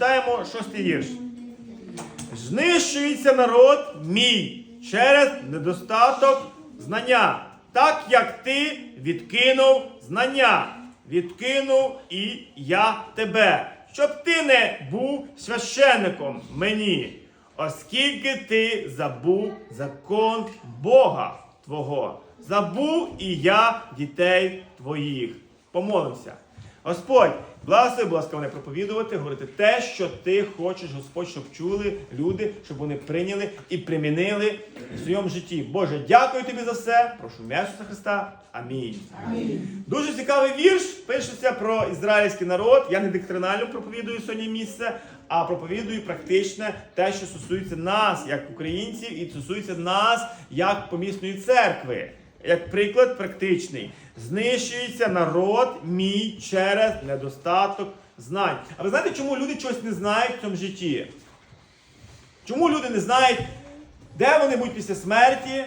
читаємо шостий вірш. Знищується народ мій через недостаток знання, так як ти відкинув знання, відкинув і я тебе, щоб ти не був священником мені, оскільки ти забув закон Бога Твого, забув і я дітей твоїх. Помолимося. Господь, благослови, будь ласка, мене проповідувати, говорити те, що ти хочеш, Господь, щоб чули люди, щоб вони прийняли і примінили в своєму житті. Боже, дякую тобі за все. Прошу Ісуса Христа. Амінь. Дуже цікавий вірш. Пишеться про ізраїльський народ. Я не доктринально проповідую сьогодні місце, а проповідую практичне те, що стосується нас, як українців, і стосується нас як помісної церкви. Як приклад практичний, знищується народ мій через недостаток знань. А ви знаєте, чому люди чогось не знають в цьому житті? Чому люди не знають, де вони будуть після смерті,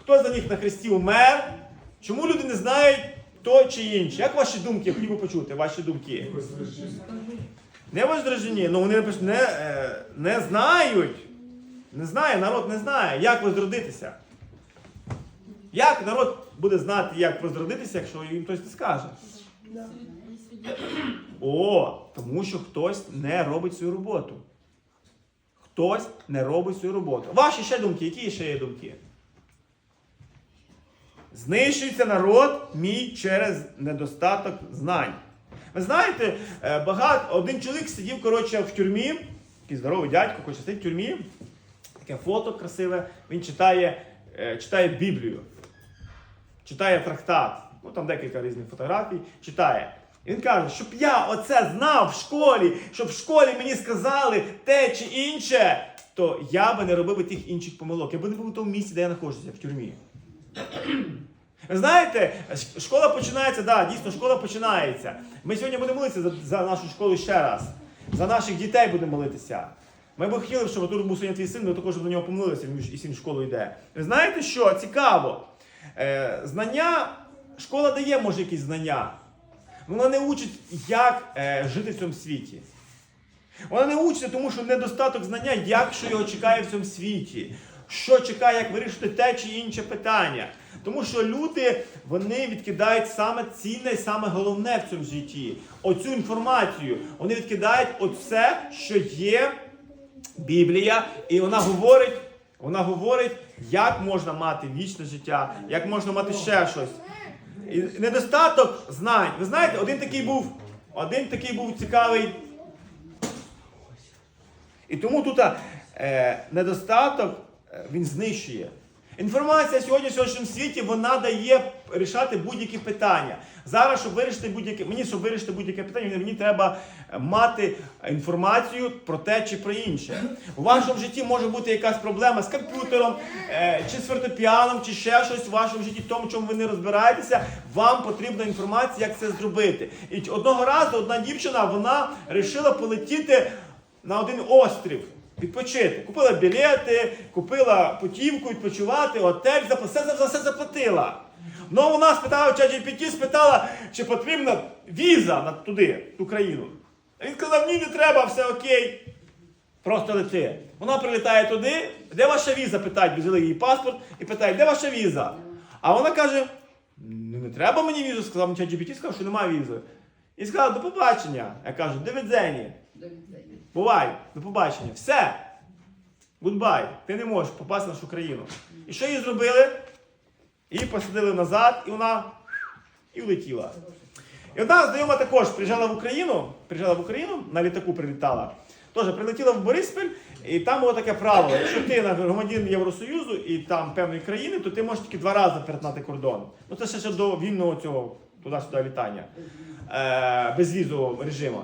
хто за них на хресті умер? Чому люди не знають то чи інше? Як ваші думки? Я хотів би почути ваші думки. Не воздражені, ну вони не, е, не знають. Не знає, народ не знає, як возродитися. Як народ буде знати, як возродитися, якщо їм хтось не скаже? О, тому що хтось не робить свою роботу. Хтось не робить свою роботу. Ваші ще думки, які ще є думки? Знищується народ мій через недостаток знань. Ви знаєте, е, багато, один чоловік сидів коротше, в тюрмі, такий здоровий дядько, хоче сидить в тюрмі, таке фото красиве, він читає, е, читає Біблію, читає трактат, ну там декілька різних фотографій, читає. І він каже, щоб я оце знав в школі, щоб в школі мені сказали те чи інше, то я би не робив би тих інших помилок. Я би не був у тому місці, де я знаходжуся, в тюрмі. Знаєте, школа починається, да, дійсно, школа починається. Ми сьогодні будемо молитися за, за нашу школу ще раз. За наших дітей будемо молитися. Ми б хотіли, щоб тут був сьогодні твій син, ми також до нього ж і син в школу йде. Ви знаєте що? Цікаво. Е, знання, школа дає, може, якісь знання. Вона не учить, як е, жити в цьому світі. Вона не учиться, тому що недостаток знання, як що його чекає в цьому світі, що чекає, як вирішити те чи інше питання. Тому що люди вони відкидають саме цінне і саме головне в цьому житті. Оцю інформацію. Вони відкидають все, що є Біблія, і вона говорить, вона говорить, як можна мати вічне життя, як можна мати ще щось. І недостаток знань. Ви знаєте, один такий був, один такий був цікавий. І тому тут е, недостаток е, він знищує. Інформація сьогодні в сьогоднішньому світі вона дає рішати будь-які питання. Зараз, щоб вирішити будь-яке, мені, щоб вирішити будь-яке питання, мені треба мати інформацію про те чи про інше. У вашому житті може бути якась проблема з комп'ютером, е, чи з фортепіаном, чи ще щось у вашому житті, в тому, чому ви не розбираєтеся. Вам потрібна інформація, як це зробити. І одного разу одна дівчина вона вирішила полетіти на один острів. Відпочити. Купила білети, купила путівку, відпочивати, готель, зап- все, за все заплатила. Ну вона спитала в ChatGPT, спитала, чи потрібна віза на туди, в ту країну. А він сказав, ні, не треба, все окей. Просто лети. Вона прилітає туди, де ваша віза? питають, взяли її паспорт і питають, де ваша віза? А вона каже: ну не треба мені візу, сказав ChatGPT, сказав, що немає візи. І сказав, до побачення. Я кажу, до відзені. Бувай, до побачення. Все. Гудбай. Ти не можеш попасти в нашу країну. І що їй зробили? Її посадили назад, і вона і влетіла. І одна знайома також приїжджала в Україну, приїжджала в Україну, на літаку прилітала. Теж прилетіла в Бориспіль, і там було таке правило. Якщо ти на громадянин Євросоюзу і там певної країни, то ти можеш тільки два рази перетнати кордон. Ну це ще, ще до вільного цього туди-сюди літання е, безвізового режиму.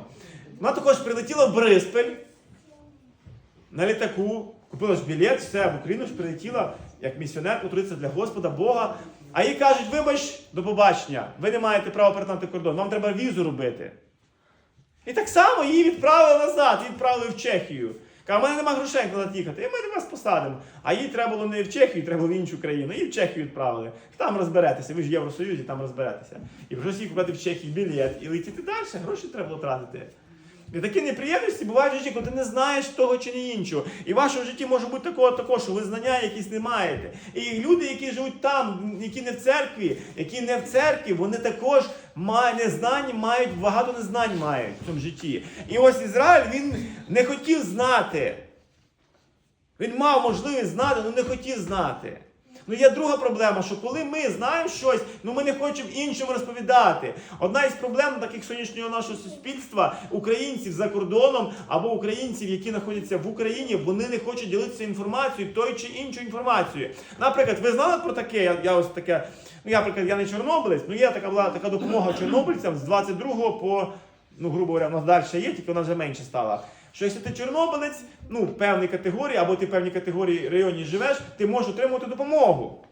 Вона також прилетіла в Бориспіль на літаку, купила ж білет, все в Україну ж прилетіла як місіонер, потрудиться для Господа, Бога. А їй кажуть, вибач, до побачення, ви не маєте права перетнати кордон, вам треба візу робити. І так само її відправили назад, відправили в Чехію. Каже, у мене немає грошей назад їхати, і ми вас посадимо. А їй треба було не в Чехію, треба було в іншу країну. Її в Чехію відправили. Там розберетеся, ви ж в Євросоюзі, там розберетеся. І прийшлося їй купити в Чехії білет і летіти далі, гроші треба було тратити. І такі неприємності бувають в житті, коли ти не знаєш того чи не іншого. І в вашому житті може бути такого також, що ви знання якісь не маєте. І люди, які живуть там, які не в церкві, які не в церкві, вони також мають незнань, мають багато незнань мають в цьому житті. І ось Ізраїль він не хотів знати. Він мав можливість знати, але не хотів знати. Ну є друга проблема, що коли ми знаємо щось, ну ми не хочемо іншим розповідати. Одна із проблем таких сьогоднішнього нашого суспільства, українців за кордоном або українців, які знаходяться в Україні, вони не хочуть ділитися інформацією, тою чи іншою інформацією. Наприклад, ви знали про таке? Я, я ось таке, ну я, наприклад, я не чорнобилець, ну є така була така допомога чорнобильцям з 22 по, ну, грубо говоря, вона далі є, тільки вона вже менше стала. Що якщо ти чорнобилець, ну певної категорії, або ти в певній категорії районі живеш, ти можеш отримувати допомогу.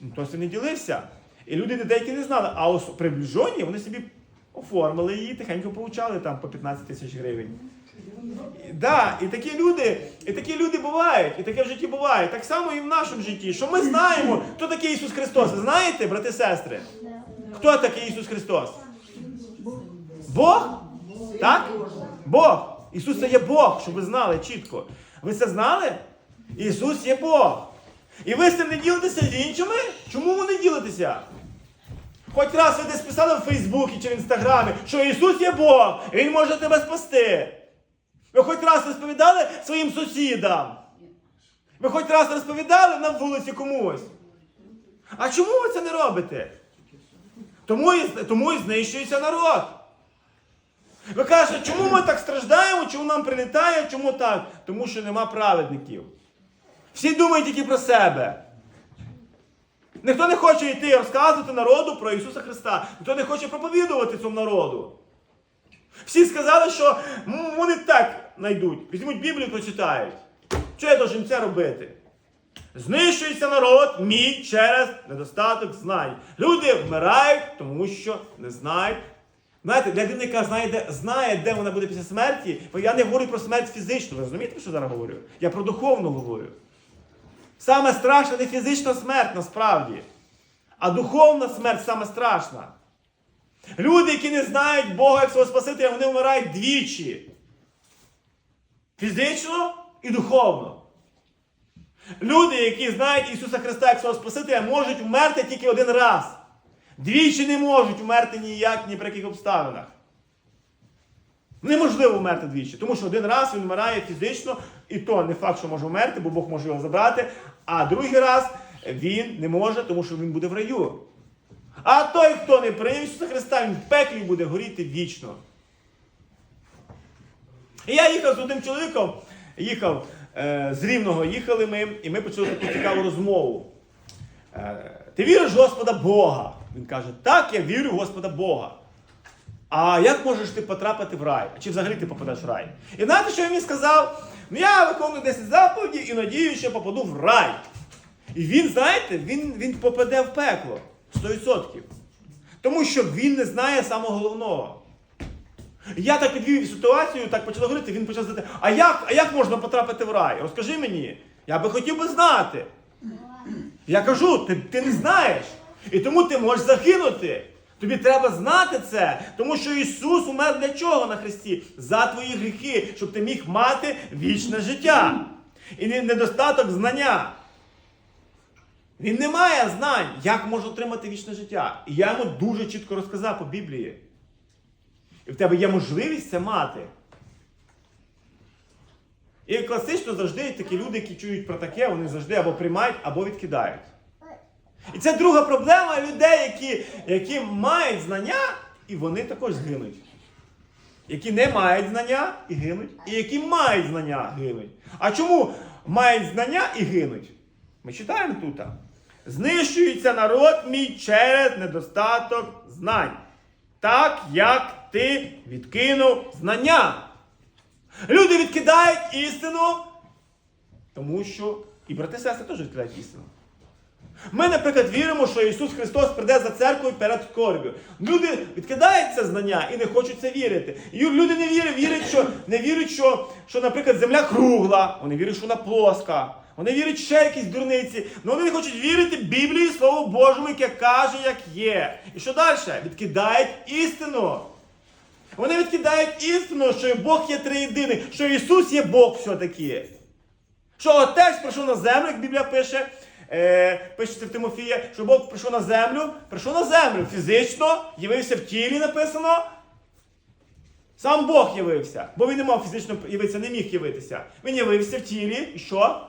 Ну, хтось не ділився. І люди деякі не знали, а ось приближені вони собі оформили її, тихенько получали там по 15 тисяч гривень. Да, і такі люди, і такі люди бувають, і таке в житті буває. Так само і в нашому житті. Що ми знаємо, хто такий Ісус Христос. Ви знаєте, брати і сестри? Хто такий Ісус Христос? Бог? Так? Бог. Ісус це є Бог, щоб ви знали чітко. Ви це знали? Ісус є Бог. І ви з цим не ділитеся з іншими? Чому ви не ділитеся? Хоч раз ви десь писали в Фейсбуці чи в Інстаграмі, що Ісус є Бог, і Він може тебе спасти. Ви хоч раз розповідали своїм сусідам. Ви хоч раз розповідали на вулиці комусь. А чому ви це не робите? Тому тому і знищується народ. Ви кажете, чому ми так страждаємо, чому нам прилітає, чому так? Тому що нема праведників. Всі думають тільки про себе. Ніхто не хоче йти розказувати народу про Ісуса Христа. Ніхто не хоче проповідувати цьому народу. Всі сказали, що вони так знайдуть. Візьмуть Біблію, прочитають. Що я должен це робити? Знищується народ мій через недостаток знань. Люди вмирають, тому що не знають. Знаєте, для людини, яка знає, знає, де вона буде після смерті, бо я не говорю про смерть фізичну. Ви розумієте, що зараз говорю? Я про духовну говорю. Саме страшна не фізична смерть насправді, а духовна смерть саме страшна. Люди, які не знають Бога як свого Спасителя, вони вмирають двічі. Фізично і духовно. Люди, які знають Ісуса Христа як свого Спасителя, можуть вмерти тільки один раз. Двічі не можуть вмерти ніяк, ні при яких обставинах. Неможливо вмерти двічі, тому що один раз він вмирає фізично, і то не факт, що може вмерти, бо Бог може його забрати. А другий раз він не може, тому що він буде в раю. А той, хто не прийняв Ісуса Христа, він в пеклі буде горіти вічно. І я їхав з одним чоловіком, їхав е, з Рівного, їхали ми, і ми почали таку цікаву розмову. Е, ти віриш в Господа Бога? Він каже, так, я вірю в Господа Бога. А як можеш ти потрапити в рай? Чи взагалі ти попадеш в рай? І знаєте, що він мені сказав? Ну я виконую 10 заповідей і надію, що попаду в рай. І він, знаєте, він, він попаде в пекло 100%. Тому що він не знає самого головного. Я так підвів ситуацію, так почав говорити, він почав сказати, а як, а як можна потрапити в рай? Розкажи мені. Я би хотів би знати. Я кажу, ти, ти не знаєш. І тому ти можеш загинути. Тобі треба знати це, тому що Ісус умер для чого на Христі? За твої гріхи, щоб ти міг мати вічне життя. І недостаток знання. Він не має знань, як може отримати вічне життя. І я йому дуже чітко розказав по Біблії. І в тебе є можливість це мати. І класично завжди такі люди, які чують про таке, вони завжди або приймають, або відкидають. І це друга проблема людей, які, які мають знання, і вони також гинуть. Які не мають знання і гинуть, і які мають знання гинуть. А чому мають знання і гинуть? Ми читаємо тут. Знищується народ мій через недостаток знань. Так як ти відкинув знання. Люди відкидають істину, тому що і брати і сестри теж відкидають істину. Ми, наприклад, віримо, що Ісус Христос прийде за церквою перед скорбю. Люди відкидають це знання і не хочуть це вірити. І люди не вірять, вірять, що не вірять, що, що, наприклад, земля кругла, вони вірять, що вона плоска. Вони вірять ще якісь дурниці, але вони не хочуть вірити Біблії, Слову Божому, яке каже, як є. І що далі? Відкидають істину. Вони відкидають істину, що Бог є триєдиний, що Ісус є Бог все-таки. Що Отець прийшов на землю, як Біблія пише, е, пишеться в Тимофія, що Бог прийшов на землю, прийшов на землю фізично, явився в тілі, написано. Сам Бог явився, бо він не мав фізично явитися, не міг явитися. Він явився в тілі, і що?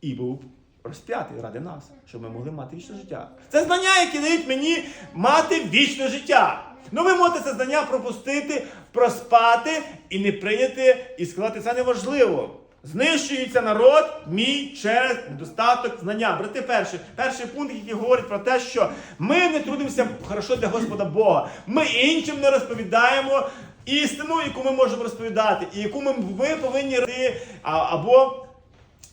І був розп'ятий ради нас, щоб ми могли мати вічне життя. Це знання, які дають мені мати вічне життя. Ну ви можете це знання пропустити, проспати і не прийняти, і сказати, це неважливо. Знищується народ мій через недостаток знання. Брати, перший, перший пункт, який говорить про те, що ми не трудимося хорошо для Господа Бога. Ми іншим не розповідаємо істину, яку ми можемо розповідати, і яку ми, ми повинні або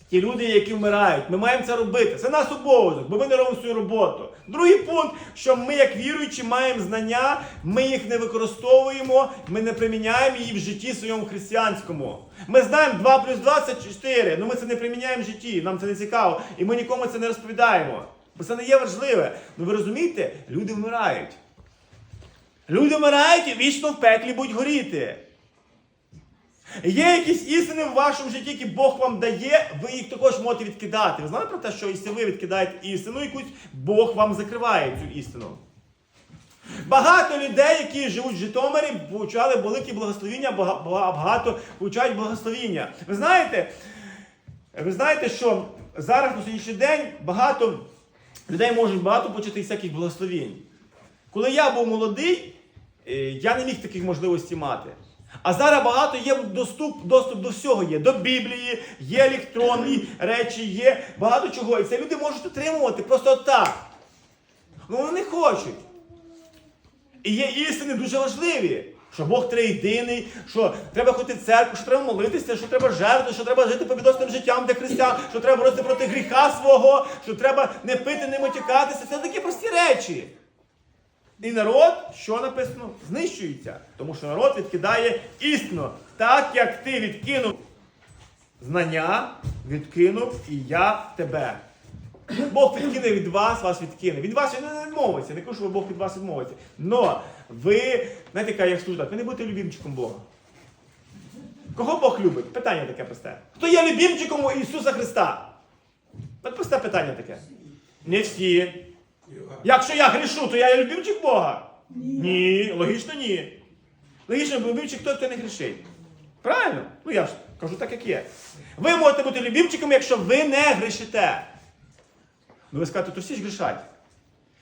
ті люди, які вмирають. Ми маємо це робити. Це наш обов'язок, бо ми не робимо свою роботу. Другий пункт, що ми, як віруючі, маємо знання, ми їх не використовуємо, ми не приміняємо її в житті своєму християнському. Ми знаємо 2 плюс 2 це 4, але ми це не приміняємо в житті, нам це не цікаво, і ми нікому це не розповідаємо. Бо це не є важливе. Ну ви розумієте, люди вмирають. Люди вмирають і вічно в пеклі будуть горіти. Є якісь істини в вашому житті, які Бог вам дає, ви їх також можете відкидати. Ви знали про те, що якщо ви відкидаєте істину якусь, Бог вам закриває цю істину. Багато людей, які живуть в Житомирі, получали великі благословіння, бага- бага- багато получають благословіння. Ви знаєте, ви знаєте, що зараз на сьогоднішній день багато людей можуть багато почути всяких благословінь. Коли я був молодий, е, я не міг таких можливостей мати. А зараз багато є доступ, доступ до всього є. До Біблії, є електронні речі, є багато чого. І це люди можуть отримувати просто так. Ну вони не хочуть. І є істини дуже важливі. Що Бог триєдиний, що треба ходити в церкву, що треба молитися, що треба жертвувати, що треба жити побідосним життям для християн, що треба боротися проти гріха свого, що треба не пити, не матюкатися. Це такі прості речі. І народ, що написано, знищується. Тому що народ відкидає істину. Так як ти відкинув знання, відкинув і я тебе. Бог відкине від вас, вас відкине. Від вас не відмовиться. Не кажу, що Бог від вас відмовиться. Но ви, знаєте, яка я скажу так, ви не будете любімчиком Бога. Кого Бог любить? Питання таке просте. Хто є любімчиком Ісуса Христа? От просте питання таке. Не всі. Якщо я грішу, то я є любимчик Бога? Ні. логічно ні. Логічно, любимчик той, хто не грішить. Правильно? Ну я ж кажу так, як є. Ви можете бути любимчиком, якщо ви не грішите. Ну ви скажете, то всі ж грішать.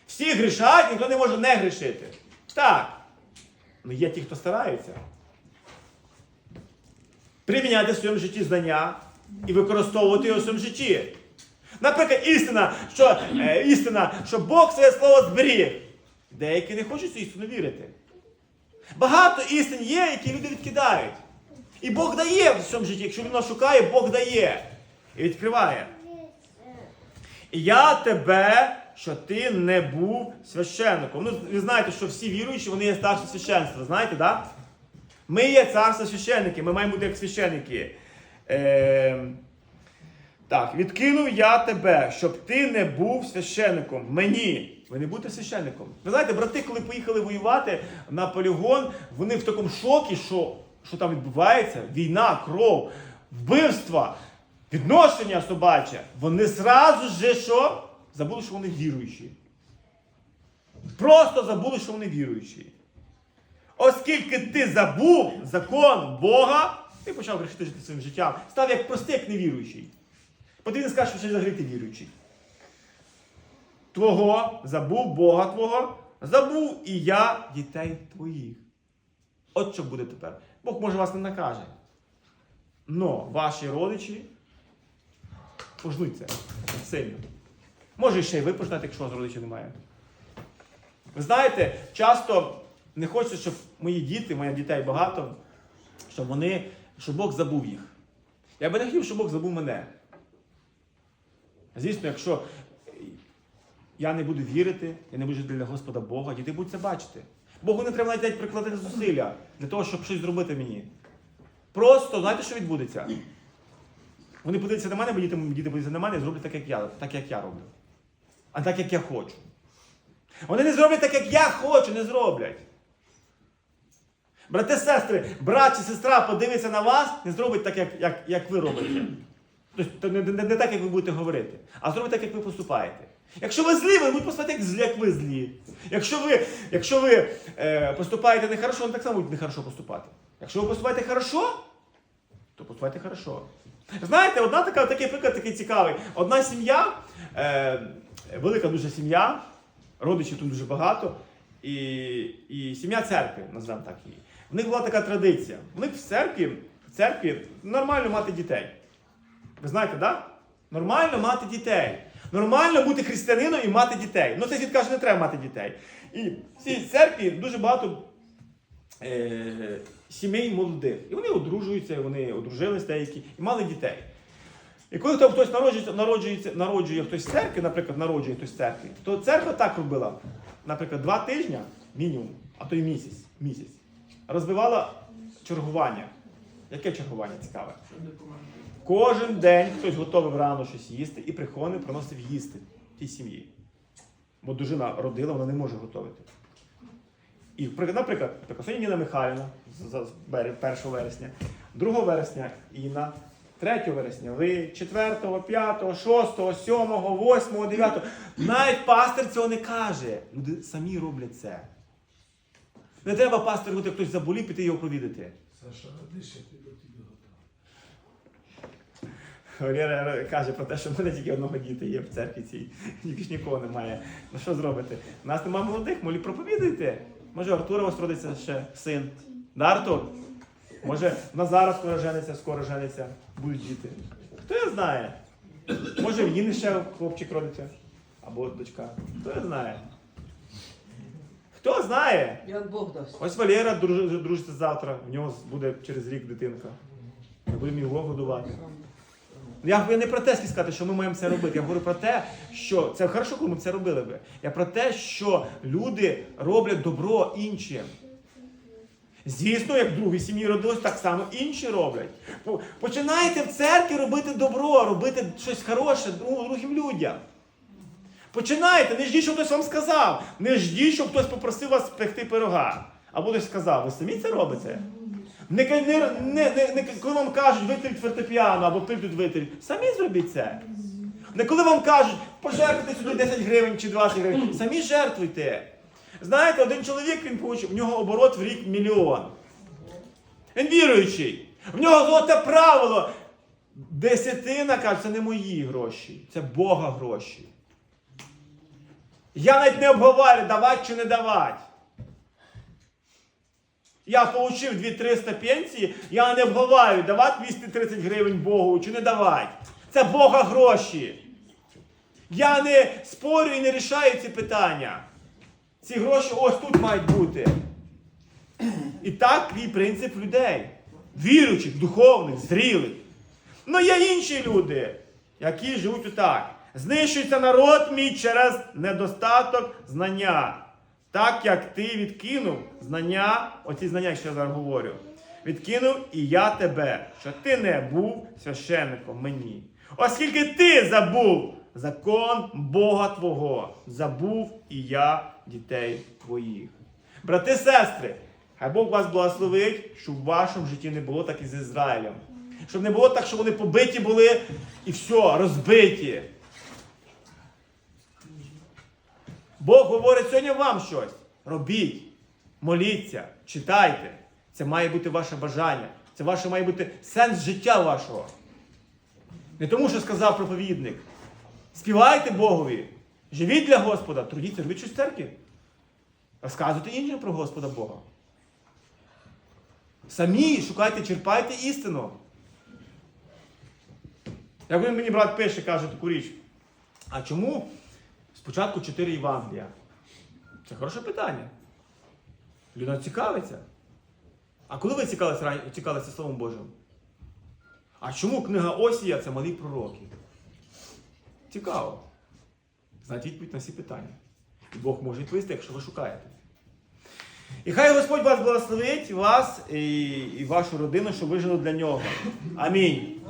Всі грішать, ніхто не може не грішити. Так. Ну є ті, хто стараються. Приміняти в своєму житті знання і використовувати його в своєму житті. Наприклад, істина, що, е, істина, що Бог своє слово зберіг. Деякі не хочуть цю істину вірити. Багато істин є, які люди відкидають. І Бог дає в цьому житті. Якщо людина шукає, Бог дає і відкриває. Я тебе, що ти не був священником. Ну, ви знаєте, що всі віруючі, вони є старше священства. Знаєте, так? Да? Ми є царство священники, ми маємо бути як священники. Е, так, відкинув я тебе, щоб ти не був священником. Мені. Ви не будете священником. Ви знаєте, брати, коли поїхали воювати на полігон, вони в такому шокі, що, що там відбувається війна, кров, вбивства, відношення собаче. Вони зразу же що? Забули, що вони віруючі. Просто забули, що вони віруючі. Оскільки ти забув закон Бога, ти почав грішити жити своїм життям. Став як простий, як невіруючий. Потрібно сказати, що взагалі ти віруючий. Твого забув Бога Твого, забув і я дітей твоїх. От що буде тепер. Бог може вас не накаже. Но ваші родичі пожнуть це сильно. Може ще й ви пожнете, якщо у вас родичів немає. Ви знаєте, часто не хочеться, щоб мої діти, моїх дітей багато, щоб вони, щоб Бог забув їх. Я би не хотів, щоб Бог забув мене. Звісно, якщо я не буду вірити, я не буду жити для Господа Бога, діти будуть це бачити. Богу не треба навіть прикладати зусилля для того, щоб щось зробити мені. Просто, знаєте, що відбудеться? Вони подивляться на мене, бо діти, діти подивляться на мене і зроблять так, як я, так, як я роблю. А так, як я хочу. Вони не зроблять так, як я хочу, не зроблять. Брати, сестри, брат чи сестра подивиться на вас, не зробить так, як, як, як ви робите. Тобто не, не, не так, як ви будете говорити, а зробить так, як ви поступаєте. Якщо ви злі, ви будуть поступати, як, злі, як ви злі. Якщо ви, якщо ви е, поступаєте нехорошо, вони так само будуть нехорошо поступати. Якщо ви поступаєте хорошо, то поступайте хорошо. Знаєте, одна така, такий приклад такий цікавий. Одна сім'я, е, велика дуже сім'я, родичів тут дуже багато, і, і сім'я церкви, назвемо так її. В них була така традиція. В них в церкві, в церкві нормально мати дітей. Ви знаєте? Да? Нормально мати дітей. Нормально бути християнином і мати дітей. Ну, цей світ каже, не треба мати дітей. І в цій церкві дуже багато е, сімей молодих. І вони одружуються, вони одружились деякі і мали дітей. І коли там хтось народжується, народжується, народжує хтось з церкви, наприклад, народжує хтось з церкви, то церква так робила, наприклад, два тижні мінімум, а то й місяць, місяць, розбивала чергування. Яке чергування цікаве? Кожен день хтось готовий рано щось їсти і приходив, приносив їсти тій сім'ї. Бо дружина родила, вона не може готувати. І, наприклад, сьогодні Ніна Михайлівна, з- з- 1 вересня, 2 вересня Інна, 3 вересня ви, 4, 5, 6, 7, 8, 9. Навіть пастир цього не каже. Люди самі роблять це. Не треба пастир, говорити, хтось заболів, піти його провідати. Саша, дишати до тебе готова. Валера каже про те, що в мене тільки одного діти є в церкві цій, більш нікого немає. Ну що зробити? У нас немає молодих, молі проповідуйте. Може, Артура у вас родиться ще син. Да, Артур? Може, Назара скоро жениться, скоро жениться, будуть діти. Хто його знає? Може, в Ніни ще хлопчик родиться. Або дочка. Хто його знає? Хто знає? Як Бог дасть. Ось Валера друж- дружиться завтра, в нього буде через рік дитинка. Ми будемо його годувати. Я, я не про те сказати, що ми маємо це робити. Я говорю про те, що це хорошо, коли ми це робили би. Я про те, що люди роблять добро іншим. Звісно, як в другій сім'ї родилось, так само інші роблять. Починайте в церкві робити добро, робити щось хороше другим людям. Починайте, не ждіть, щоб хтось вам сказав. Не ждіть, щоб хтось попросив вас пекти пирога. Або хтось сказав, ви самі це робите. Не, не, не, не, коли вам кажуть, витріть фортепіано або прийдуть витріть, самі зробіть це. Не коли вам кажуть, пожертвуйте сюди 10 гривень чи 20 гривень, самі жертвуйте. Знаєте, один чоловік він получив, в нього оборот в рік мільйон. Він віруючий. В нього золоте правило. Десятина каже, це не мої гроші, це Бога гроші. Я навіть не обговорю, давати чи не давати. Я отримав 2300 пенсії, я не обговорю, давати 230 гривень Богу чи не давати. Це Бога гроші. Я не спорю і не рішаю ці питання. Ці гроші ось тут мають бути. І так твій принцип людей. Віруючих, духовних, зрілих. Ну є інші люди, які живуть отак. Знищується народ мій через недостаток знання. Так як ти відкинув знання, оці знання, що я зараз говорю, відкинув і я тебе, що ти не був священником мені. Оскільки ти забув закон Бога Твого, забув і я дітей твоїх. Брати, сестри, хай Бог вас благословить, щоб в вашому житті не було так і з Ізраїлем. Щоб не було так, що вони побиті були і все, розбиті. Бог говорить сьогодні вам щось. Робіть, моліться, читайте. Це має бути ваше бажання. Це ваше має бути сенс життя вашого. Не тому, що сказав проповідник. Співайте Богові. Живіть для Господа, трудіться, робіть щось церкві. Розказуйте іншим про Господа Бога. Самі шукайте, черпайте істину. Як він мені брат пише, каже таку річ. А чому спочатку чотири Євангелія? Це хороше питання. Людина цікавиться. А коли ви цікавилися, цікавилися Словом Божим? А чому книга Осія це малі пророки? Цікаво. Знайдіть відповідь на всі питання. І Бог може відповісти, якщо ви шукаєте. І хай Господь вас благословить, вас і, і вашу родину, щоб ви жили для нього. Амінь.